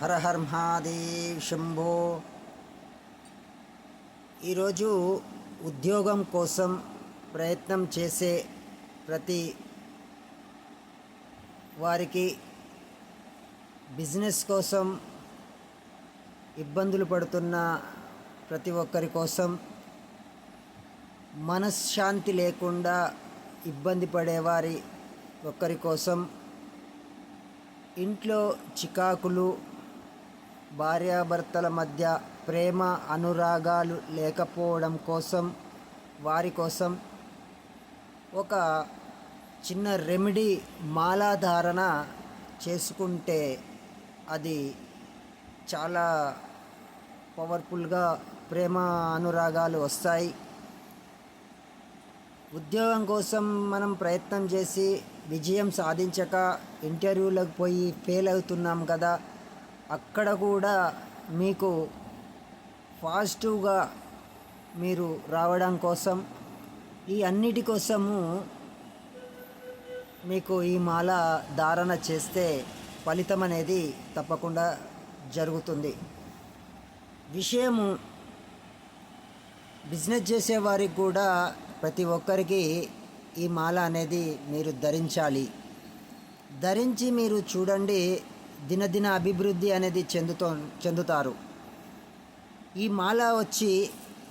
హర her Mahadev Shambho. ఈరోజు ఉద్యోగం కోసం ప్రయత్నం చేసే ప్రతి వారికి బిజినెస్ కోసం ఇబ్బందులు పడుతున్న ప్రతి ఒక్కరి కోసం మనశ్శాంతి లేకుండా ఇబ్బంది పడేవారి ఒక్కరి కోసం ఇంట్లో చికాకులు భార్యాభర్తల మధ్య ప్రేమ అనురాగాలు లేకపోవడం కోసం వారి కోసం ఒక చిన్న రెమెడీ మాలాధారణ చేసుకుంటే అది చాలా పవర్ఫుల్గా ప్రేమ అనురాగాలు వస్తాయి. ఉద్యోగం కోసం మనం ప్రయత్నం చేసి విజయం సాధించక ఇంటర్వ్యూలకు పోయి ఫెయిల్ అవుతున్నాం కదా. అక్కడ కూడా మీకు పాజిటివ్గా మీరు రావడం కోసం ఈ అన్నిటి కోసము మీకు ఈ మాల ధారణ చేస్తే ఫలితం అనేది తప్పకుండా జరుగుతుంది. విషయము బిజినెస్ చేసేవారికి కూడా ప్రతి ఒక్కరికి ఈ మాల అనేది మీరు ధరించాలి. ధరించి మీరు చూడండి దినదిన అభివృద్ధి అనేది చెందుతో చెందుతారు. ఈ మాల వచ్చి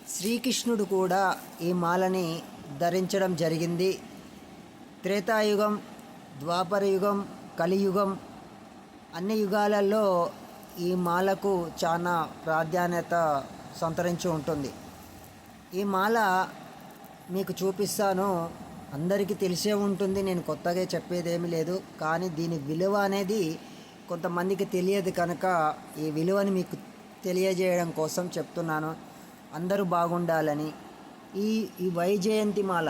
శ్రీకృష్ణుడు కూడా ఈ మాలని ధరించడం జరిగింది. త్రేతాయుగం ద్వాపర యుగం కలియుగం అన్ని యుగాలలో ఈ మాలకు చాలా ప్రాధాన్యత సంతరించి ఉంటుంది. ఈ మాల మీకు చూపిస్తాను. అందరికీ తెలిసే ఉంటుంది. నేను కొత్తగా చెప్పేదేమీ లేదు. కానీ దీని విలువ అనేది కొంతమందికి తెలియదు కనుక ఈ విలువని మీకు తెలియజేయడం కోసం చెప్తున్నాను. అందరూ బాగుండాలని. ఈ ఈ వైజయంతి మాల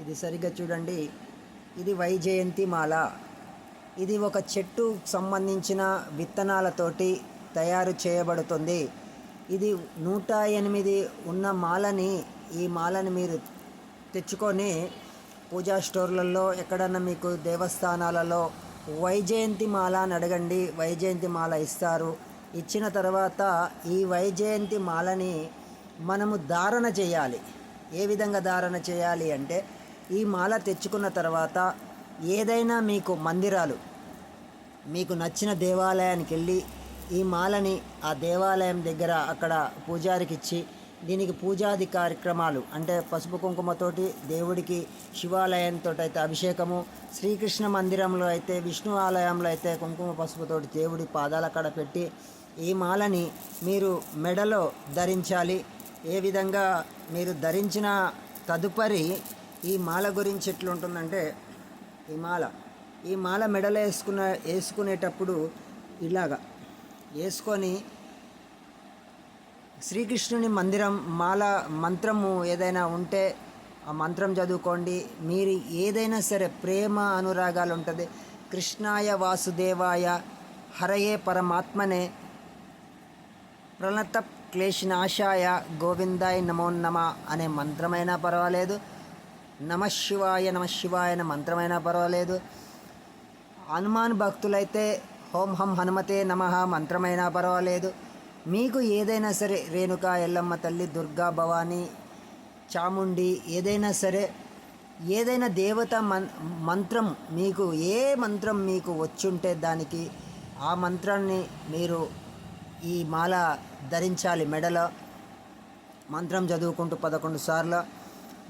ఇది సరిగ్గా చూడండి. ఇది వైజయంతి మాల. ఇది ఒక చెట్టు సంబంధించిన విత్తనాలతోటి తయారు చేయబడుతుంది. ఇది నూట ఎనిమిది ఉన్న మాలని ఈ మాలని మీరు తెచ్చుకొని పూజా స్టోర్లలో ఎక్కడన్నా మీకు దేవస్థానాలలో వైజయంతిమాల అని అడగండి. వైజయంతిమాల ఇస్తారు. ఇచ్చిన తర్వాత ఈ వైజయంతి మాలని మనము ధారణ చేయాలి. ఏ విధంగా ధారణ చేయాలి అంటే ఈ మాల తెచ్చుకున్న తర్వాత ఏదైనా మీకు మందిరాలు మీకు నచ్చిన దేవాలయానికి వెళ్ళి ఈ మాలని ఆ దేవాలయం దగ్గర అక్కడ పూజారికి ఇచ్చి దీనికి పూజాది కార్యక్రమాలు అంటే పసుపు కుంకుమతోటి దేవుడికి శివాలయంతో అయితే అభిషేకము శ్రీకృష్ణ మందిరంలో అయితే విష్ణు ఆలయంలో అయితే కుంకుమ పసుపుతోటి దేవుడి పాదాల కాడ పెట్టి ఈ మాలని మీరు మెడలో ధరించాలి. ఏ విధంగా మీరు ధరించిన తదుపరి ఈ మాల గురించి ఎట్లుంటుందంటే ఈ మాల ఈ మాల మెడలో వేసుకున్న వేసుకునేటప్పుడు ఇలాగా వేసుకొని శ్రీకృష్ణుని మందిరం మాల మంత్రము ఏదైనా ఉంటే ఆ మంత్రం చదువుకోండి. మీరు ఏదైనా సరే ప్రేమ అనురాగాలు ఉంటుంది. కృష్ణాయ వాసుదేవాయ హరయే పరమాత్మనే. ప్రణత క్లేశనాశాయ గోవిందాయ నమో నమ అనే మంత్రమైనా పర్వాలేదు. నమశివాయ శివాయ అనే మంత్రమైనా పర్వాలేదు. హనుమాన్ భక్తులైతే హోం హం హనుమతే నమ మంత్రమైనా పర్వాలేదు. మీకు ఏదైనా సరే రేణుక ఎల్లమ్మ తల్లి దుర్గా భవానీ చాముండి ఏదైనా సరే ఏదైనా దేవత మన్ మంత్రం మీకు ఏ మంత్రం మీకు వచ్చుంటే దానికి ఆ మంత్రాన్ని మీరు ఈ మాల ధరించాలి మెడలో. మంత్రం చదువుకుంటూ పదకొండు సార్లు.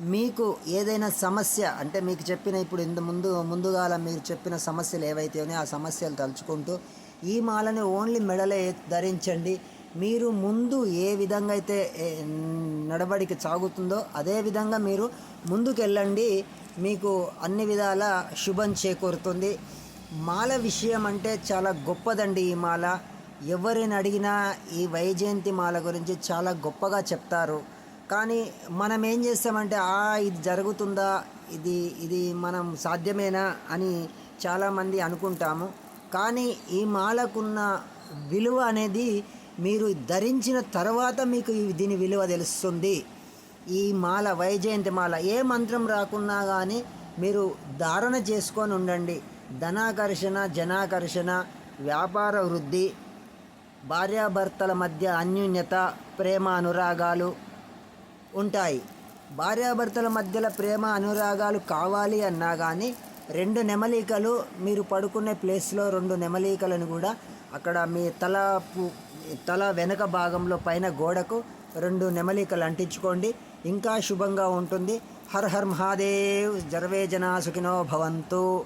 మీకు ఏదైనా సమస్య అంటే మీకు చెప్పిన ఇప్పుడు ఇంత ముందు ముందుగాల మీరు చెప్పిన సమస్యలు ఏవైతే ఉన్నాయో ఆ సమస్యలు తలుచుకుంటూ ఈ మాలని ఓన్లీ మెడలే ధరించండి. మీరు ముందు ఏ విధంగా అయితే నడవడికి సాగుతుందో అదే విధంగా మీరు ముందుకెళ్ళండి. మీకు అన్ని విధాల శుభం చేకూరుతుంది. మాల విషయం అంటే చాలా గొప్పదండి ఈ మాల. ఎవరిని అడిగినా ఈ వైజయంతి మాల గురించి చాలా గొప్పగా చెప్తారు. కానీ మనం ఏం చేస్తామంటే ఆ ఇది జరుగుతుందా ఇది ఇది మనం సాధ్యమేనా అని చాలామంది అనుకుంటాము. కానీ ఈ మాలకున్న విలువ అనేది మీరు ధరించిన తర్వాత మీకు దీని విలువ తెలుస్తుంది. ఈ మాల వైజయంతి మాల ఏ మంత్రం రాకున్నా కానీ మీరు ధారణ చేసుకొని ఉండండి. ధనాకర్షణ జనాకర్షణ వ్యాపార వృద్ధి భార్యాభర్తల మధ్య అన్యోన్యత ప్రేమ అనురాగాలు ఉంటాయి. భార్యాభర్తల మధ్యలో ప్రేమ అనురాగాలు కావాలి అన్నా కానీ రెండు నెమలికలు మీరు పడుకునే ప్లేస్లో రెండు నెమలికలను కూడా అక్కడ మీ తల తల వెనక భాగంలో పైన గోడకు రెండు నెమలికలు అంటించుకోండి. ఇంకా శుభంగా ఉంటుంది. హర్ హర్ మహాదేవ్ జర్వే జనా సుఖినో భవంతు.